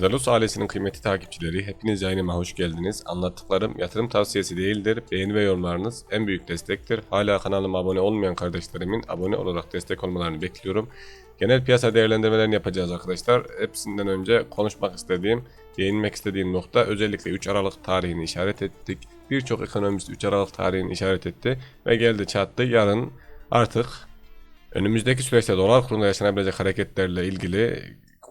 Zarus ailesinin kıymetli takipçileri, hepiniz yayınıma hoş geldiniz. Anlattıklarım yatırım tavsiyesi değildir. Beğeni ve yorumlarınız en büyük destektir. Hala kanalıma abone olmayan kardeşlerimin abone olarak destek olmalarını bekliyorum. Genel piyasa değerlendirmelerini yapacağız arkadaşlar. Hepsinden önce konuşmak istediğim, değinmek istediğim nokta özellikle 3 Aralık tarihini işaret ettik. Birçok ekonomist 3 Aralık tarihini işaret etti ve geldi çattı. Yarın artık önümüzdeki süreçte dolar kurunda yaşanabilecek hareketlerle ilgili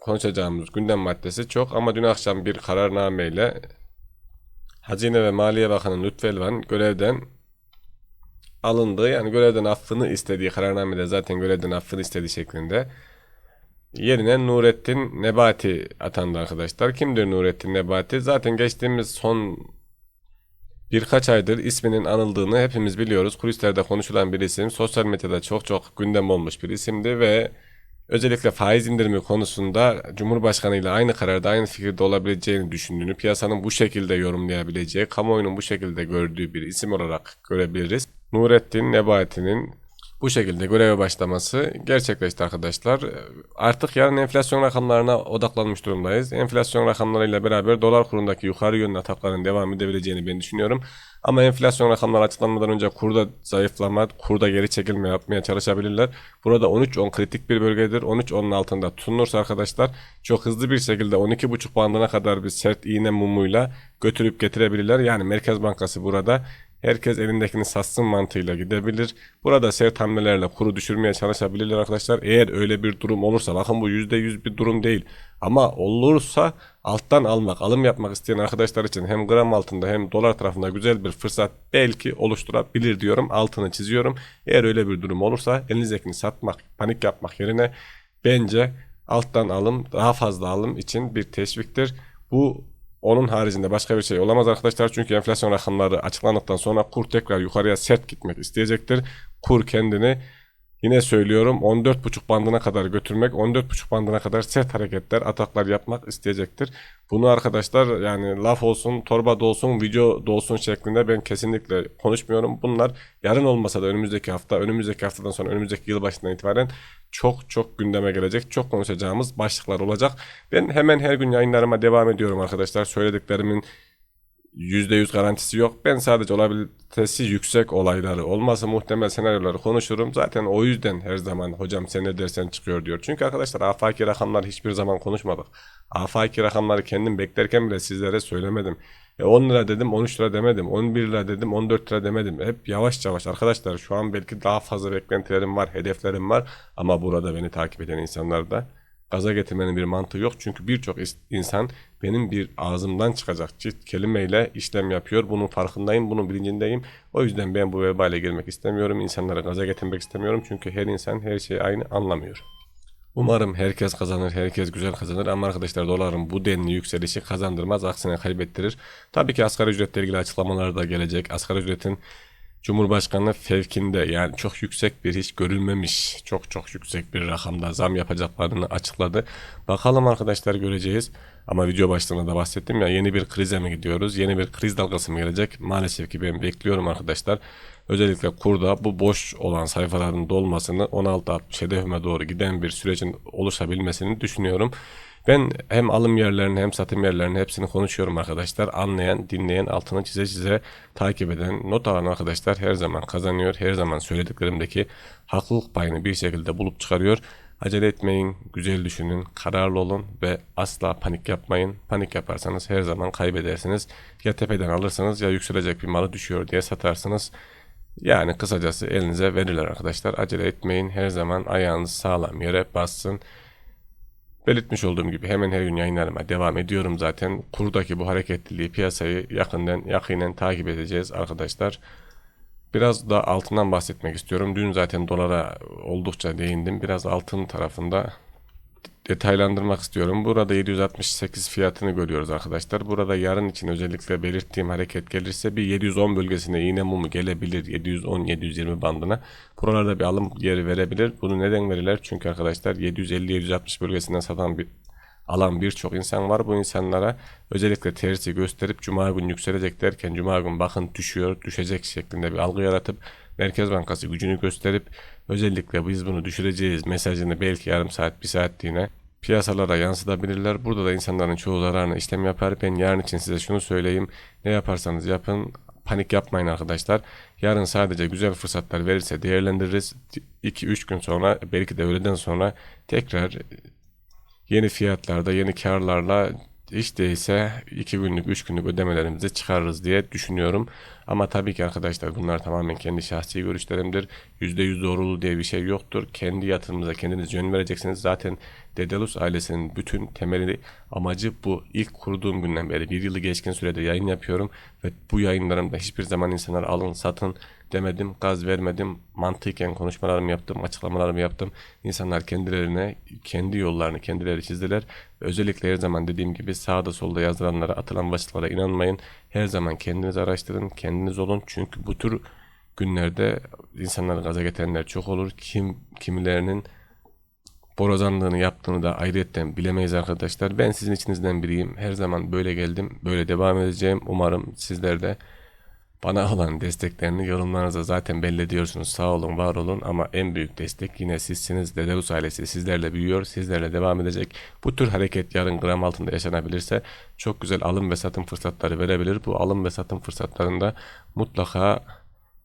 konuşacağımız gündem maddesi çok ama dün akşam bir kararnameyle Hazine ve Maliye Bakanı Lütfü Elvan görevden alındığı yani görevden affını istediği kararnamede zaten görevden affını istediği şeklinde yerine Nurettin Nebati atandı arkadaşlar. Kimdir Nurettin Nebati? Zaten geçtiğimiz son birkaç aydır isminin anıldığını hepimiz biliyoruz. Kulislerde konuşulan bir isim. Sosyal medyada çok çok gündem olmuş bir isimdi ve özellikle faiz indirimi konusunda Cumhurbaşkanı ile aynı kararda aynı fikirde olabileceğini düşündüğünü, piyasanın bu şekilde yorumlayabileceği, kamuoyunun bu şekilde gördüğü bir isim olarak görebiliriz. Nurettin Nebati'nin bu şekilde göreve başlaması gerçekleşti arkadaşlar. Artık yarın enflasyon rakamlarına odaklanmış durumdayız. Enflasyon rakamlarıyla beraber dolar kurundaki yukarı yönlü atakların devam edebileceğini ben düşünüyorum. Ama enflasyon rakamları açıklanmadan önce kurda zayıflama, kurda geri çekilme yapmaya çalışabilirler. Burada 13-10 kritik bir bölgedir. 13-10'un altında tutunursa arkadaşlar çok hızlı bir şekilde 12,5 bandına kadar bir sert iğne mumuyla götürüp getirebilirler. Yani Merkez Bankası burada Herkes elindekini satsın mantığıyla gidebilir. Burada sert hamlelerle kuru düşürmeye çalışabilirler arkadaşlar. Eğer öyle bir durum olursa bakın bu %100 bir durum değil. Ama olursa alttan almak, alım yapmak isteyen arkadaşlar için hem gram altında hem dolar tarafında güzel bir fırsat belki oluşturabilir diyorum. Altını çiziyorum. Eğer öyle bir durum olursa elinizdekini satmak, panik yapmak yerine bence alttan alım daha fazla alım için bir teşviktir. Bu onun haricinde başka bir şey olamaz arkadaşlar. Çünkü enflasyon rakamları açıklandıktan sonra kur tekrar yukarıya sert gitmek isteyecektir. Kur kendini yine söylüyorum 14.5 bandına kadar götürmek, 14.5 bandına kadar sert hareketler, ataklar yapmak isteyecektir. Bunu arkadaşlar yani laf olsun, torba da olsun, video da olsun şeklinde ben kesinlikle konuşmuyorum. Bunlar yarın olmasa da önümüzdeki hafta, önümüzdeki haftadan sonra önümüzdeki yıl başından itibaren çok çok gündeme gelecek, çok konuşacağımız başlıklar olacak. Ben hemen her gün yayınlarıma devam ediyorum arkadaşlar. Söylediklerimin %100 garantisi yok. Ben sadece olabilitesi yüksek olayları, olması muhtemel senaryoları konuşurum. Zaten o yüzden her zaman hocam sen ne dersen çıkıyor diyor. Çünkü arkadaşlar afaki rakamlar hiçbir zaman konuşmadık. Afaki rakamları kendim beklerken bile sizlere söylemedim. E 10 lira dedim 13 lira demedim. 11 lira dedim 14 lira demedim. Hep yavaş yavaş arkadaşlar şu an belki daha fazla beklentilerim var, hedeflerim var. Ama burada beni takip eden insanlar da gaza getirmenin bir mantığı yok. Çünkü birçok insan benim bir ağzımdan çıkacak çift kelimeyle işlem yapıyor. Bunun farkındayım, bunun bilincindeyim. O yüzden ben bu vebale girmek istemiyorum. İnsanlara gaza getirmek istemiyorum. Çünkü her insan her şeyi aynı anlamıyor. Umarım herkes kazanır, herkes güzel kazanır ama arkadaşlar doların bu denli yükselişi kazandırmaz, aksine kaybettirir. Tabii ki asgari ücretle ilgili açıklamalar da gelecek. Asgari ücretin Cumhurbaşkanı fevkinde yani çok yüksek bir hiç görülmemiş çok çok yüksek bir rakamda zam yapacaklarını açıkladı. Bakalım arkadaşlar göreceğiz. Ama video başlığında da bahsettim ya yeni bir krize mi gidiyoruz? Yeni bir kriz dalgası mı gelecek? Maalesef ki ben bekliyorum arkadaşlar. Özellikle kurda bu boş olan sayfaların dolmasını 16-60 hedefime doğru giden bir sürecin oluşabilmesini düşünüyorum. Ben hem alım yerlerini hem satım yerlerini hepsini konuşuyorum arkadaşlar. Anlayan, dinleyen, altını çize çize takip eden, not alan arkadaşlar her zaman kazanıyor. Her zaman söylediklerimdeki haklılık payını bir şekilde bulup çıkarıyor. Acele etmeyin, güzel düşünün, kararlı olun ve asla panik yapmayın. Panik yaparsanız her zaman kaybedersiniz. Ya tepeden alırsınız ya yükselecek bir malı düşüyor diye satarsınız. Yani kısacası elinize verirler arkadaşlar. Acele etmeyin. Her zaman ayağınız sağlam yere bassın. Belirtmiş olduğum gibi hemen her gün yayınlarıma devam ediyorum zaten. Kurdaki bu hareketliliği piyasayı yakından yakinen takip edeceğiz arkadaşlar. Biraz da altından bahsetmek istiyorum. Dün zaten dolara oldukça değindim. Biraz altın tarafında detaylandırmak istiyorum. Burada 768 fiyatını görüyoruz arkadaşlar. Burada yarın için özellikle belirttiğim hareket gelirse bir 710 bölgesine iğne mumu gelebilir. 710-720 bandına. Buralarda bir alım yeri verebilir. Bunu neden verirler? Çünkü arkadaşlar 750-760 bölgesinden satan bir alan birçok insan var. Bu insanlara özellikle tersi gösterip cuma gün yükselecek derken cuma gün bakın düşüyor, düşecek şeklinde bir algı yaratıp Merkez Bankası gücünü gösterip özellikle biz bunu düşüreceğiz mesajını belki yarım saat bir saatliğine piyasalara yansıtabilirler. Burada da insanların çoğu zararına işlem yapar. Ben yarın için size şunu söyleyeyim. Ne yaparsanız yapın panik yapmayın arkadaşlar. Yarın sadece güzel fırsatlar verirse değerlendiririz. 2-3 gün sonra belki de öğleden sonra tekrar yeni fiyatlarda yeni karlarla hiç değilse 2 günlük 3 günlük ödemelerimizi çıkarırız diye düşünüyorum. Ama tabii ki arkadaşlar bunlar tamamen kendi şahsi görüşlerimdir. %100 doğruluğu diye bir şey yoktur. Kendi yatırımınıza kendiniz yön vereceksiniz. Zaten Dedelus ailesinin bütün temeli amacı bu. İlk kurduğum günden beri bir yılı geçkin sürede yayın yapıyorum. Ve bu yayınlarımda hiçbir zaman insanlar alın satın demedim, gaz vermedim. Mantıken konuşmalarımı yaptım, açıklamalarımı yaptım. İnsanlar kendilerine, kendi yollarını kendileri çizdiler. Özellikle her zaman dediğim gibi sağda solda yazılanlara, atılan başlıklara inanmayın. Her zaman kendiniz araştırın, kendiniz olun. Çünkü bu tür günlerde insanları gaza getirenler çok olur. Kim kimilerinin borazanlığını yaptığını da ayrıyetten bilemeyiz arkadaşlar. Ben sizin içinizden biriyim. Her zaman böyle geldim. Böyle devam edeceğim. Umarım sizler de bana olan desteklerini yorumlarınızda zaten belli ediyorsunuz. Sağ olun, var olun ama en büyük destek yine sizsiniz. Dedeus ailesi sizlerle büyüyor, sizlerle devam edecek. Bu tür hareket yarın gram altında yaşanabilirse çok güzel alım ve satım fırsatları verebilir. Bu alım ve satım fırsatlarında mutlaka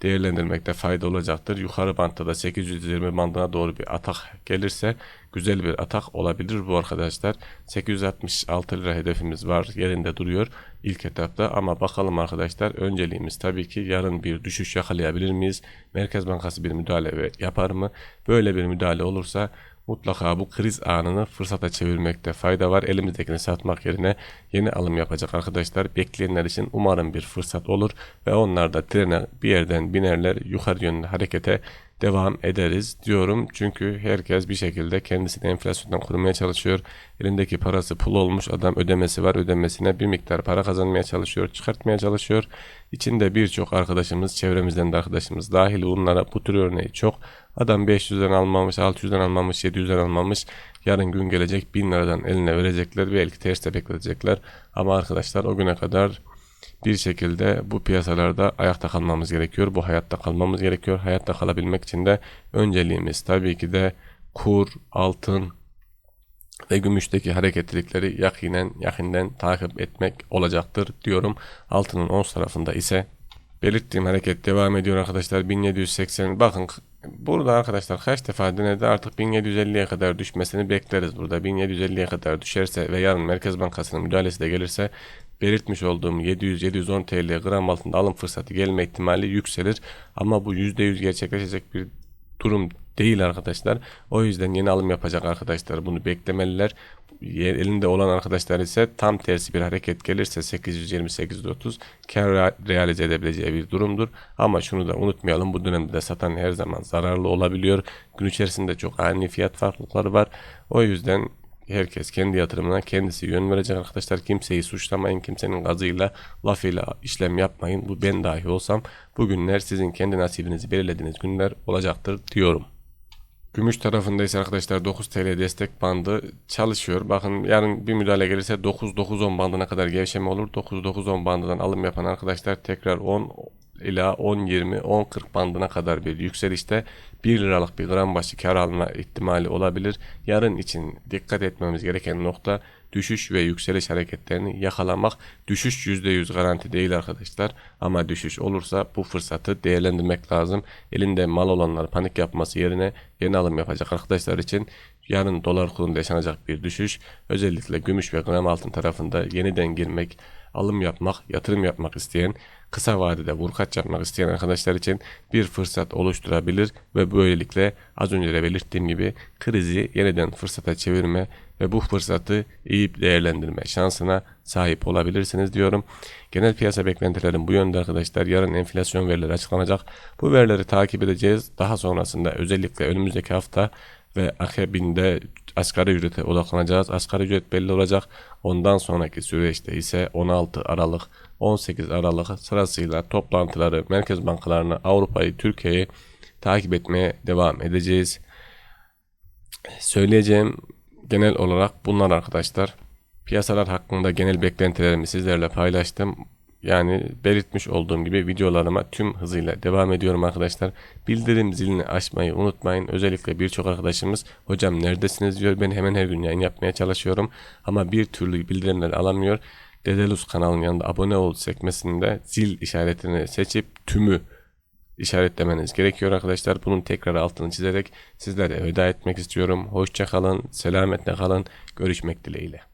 değerlendirmekte fayda olacaktır. Yukarı bantta da 820 bandına doğru bir atak gelirse güzel bir atak olabilir bu arkadaşlar. 866 lira hedefimiz var yerinde duruyor ilk etapta ama bakalım arkadaşlar önceliğimiz tabii ki yarın bir düşüş yakalayabilir miyiz? Merkez Bankası bir müdahale yapar mı? Böyle bir müdahale olursa mutlaka bu kriz anını fırsata çevirmekte fayda var. Elimizdekini satmak yerine yeni alım yapacak arkadaşlar. Bekleyenler için umarım bir fırsat olur ve onlar da trene bir yerden binerler yukarı yönlü harekete devam ederiz diyorum. Çünkü herkes bir şekilde kendisini enflasyondan korumaya çalışıyor. Elindeki parası pul olmuş adam ödemesi var. Ödemesine bir miktar para kazanmaya çalışıyor. Çıkartmaya çalışıyor. İçinde birçok arkadaşımız çevremizden de arkadaşımız dahil bunlara bu tür örneği çok. Adam 500'den almamış, 600'den almamış, 700'den almamış. Yarın gün gelecek 1000 liradan eline verecekler. Belki terste bekletecekler. Ama arkadaşlar o güne kadar bir şekilde bu piyasalarda ayakta kalmamız gerekiyor. Bu hayatta kalmamız gerekiyor. Hayatta kalabilmek için de önceliğimiz tabii ki de kur, altın ve gümüşteki hareketlilikleri yakinen, yakından takip etmek olacaktır diyorum. Altının ons tarafında ise belirttiğim hareket devam ediyor arkadaşlar. 1780 bakın burada arkadaşlar kaç defa denedi artık 1750'ye kadar düşmesini bekleriz burada. 1750'ye kadar düşerse ve yarın Merkez Bankası'nın müdahalesi de gelirse belirtmiş olduğum 700-710 TL gram altında alım fırsatı gelme ihtimali yükselir. Ama bu %100 gerçekleşecek bir durum değil arkadaşlar. O yüzden yeni alım yapacak arkadaşlar bunu beklemeliler. Elinde olan arkadaşlar ise tam tersi bir hareket gelirse 820-830 kar realize edebileceği bir durumdur. Ama şunu da unutmayalım bu dönemde de satan her zaman zararlı olabiliyor. Gün içerisinde çok ani fiyat farklılıkları var. O yüzden herkes kendi yatırımına kendisi yön verecek arkadaşlar. Kimseyi suçlamayın. Kimsenin gazıyla, lafıyla işlem yapmayın. Bu ben dahi olsam bu günler sizin kendi nasibinizi belirlediğiniz günler olacaktır diyorum. Gümüş tarafında ise arkadaşlar 9 TL destek bandı çalışıyor. Bakın yarın bir müdahale gelirse 9-9-10 bandına kadar gevşeme olur. 9-9-10 bandından alım yapan arkadaşlar tekrar 10 ila 10-20, 10-40 bandına kadar bir yükselişte 1 liralık bir gram başı kar alma ihtimali olabilir. Yarın için dikkat etmemiz gereken nokta düşüş ve yükseliş hareketlerini yakalamak. Düşüş %100 garanti değil arkadaşlar ama düşüş olursa bu fırsatı değerlendirmek lazım. Elinde mal olanlar panik yapması yerine yeni alım yapacak arkadaşlar için yarın dolar kurunda yaşanacak bir düşüş özellikle gümüş ve gram altın tarafında yeniden girmek alım yapmak, yatırım yapmak isteyen, kısa vadede vurkaç yapmak isteyen arkadaşlar için bir fırsat oluşturabilir ve böylelikle az önce de belirttiğim gibi krizi yeniden fırsata çevirme ve bu fırsatı iyi değerlendirme şansına sahip olabilirsiniz diyorum. Genel piyasa beklentilerim bu yönde arkadaşlar. Yarın enflasyon verileri açıklanacak. Bu verileri takip edeceğiz. Daha sonrasında özellikle önümüzdeki hafta ve akabinde asgari ücrete odaklanacağız. Asgari ücret belli olacak. Ondan sonraki süreçte ise 16 Aralık 18 Aralık sırasıyla toplantıları merkez bankalarını Avrupa'yı Türkiye'yi takip etmeye devam edeceğiz. Söyleyeceğim genel olarak bunlar arkadaşlar. Piyasalar hakkında genel beklentilerimi sizlerle paylaştım. yani belirtmiş olduğum gibi videolarıma tüm hızıyla devam ediyorum arkadaşlar. Bildirim zilini açmayı unutmayın. Özellikle birçok arkadaşımız hocam neredesiniz diyor. Ben hemen her gün yayın yapmaya çalışıyorum. Ama bir türlü bildirimler alamıyor. Dedelus kanalının yanında abone ol sekmesinde zil işaretini seçip tümü işaretlemeniz gerekiyor arkadaşlar. Bunun tekrar altını çizerek sizlere veda etmek istiyorum. Hoşça kalın, selametle kalın. Görüşmek dileğiyle.